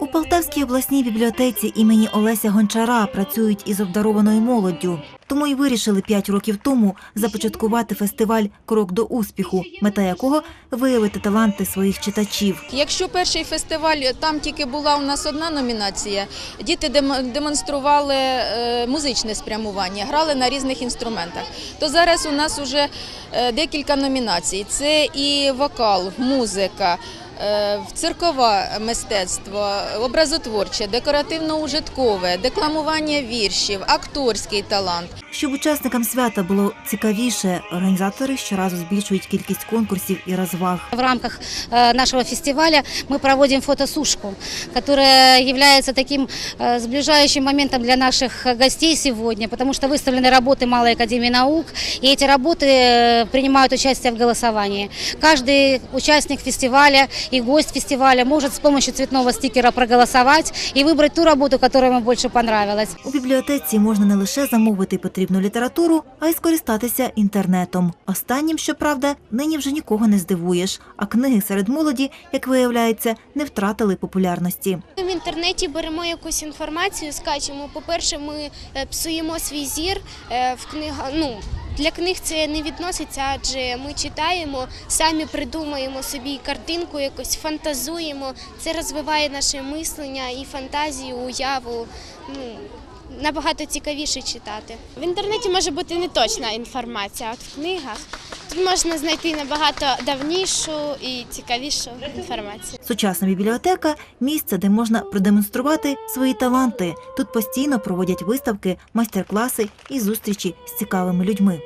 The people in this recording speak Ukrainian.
У Полтавській обласній бібліотеці імені Олеся Гончара працюють із обдарованою молоддю. Тому й вирішили п'ять років тому започаткувати фестиваль Крок до успіху, мета якого виявити таланти своїх читачів. Якщо перший фестиваль там тільки була у нас одна номінація, діти дем- демонстрували е, музичне спрямування, грали на різних інструментах. То зараз у нас вже е, декілька номінацій: це і вокал, музика. Е, Циркове мистецтво, образотворче, декоративно-ужиткове, декламування віршів, акторський талант. Щоб учасникам свята було цікавіше, організатори щоразу збільшують кількість конкурсів і розваг. В рамках э, нашего фестиваля мы проводим фотосушку, которая является таким э, сближающим моментом для наших э, гостей сегодня, потому что выставлены работы Малой Академии Наук, и эти работы э, принимают участие в голосовании. Каждый участник фестиваля и гость фестиваля может с помощью цветного стикера проголосовать и выбрать ту работу, которая ему больше понравилась. У бібліотеці можна не лише замовити потрібну літературу, а й скористатися інтернетом. Останнім, щоправда, нині вже нікого не здивуєш, а книги серед молоді, як виявляється, не втратили популярності. В інтернеті беремо якусь інформацію, скачемо. По-перше, ми е, псуємо свій зір е, в книга. Ну для книг це не відноситься, адже ми читаємо, самі придумаємо собі картинку, якось фантазуємо. Це розвиває наше мислення і фантазію, уяву. Ну набагато цікавіше читати. В інтернеті може бути не точна інформація, а от в книгах тут можна знайти набагато давнішу і цікавішу інформацію. Сучасна бібліотека місце, де можна продемонструвати свої таланти. Тут постійно проводять виставки, майстер-класи і зустрічі з цікавими людьми.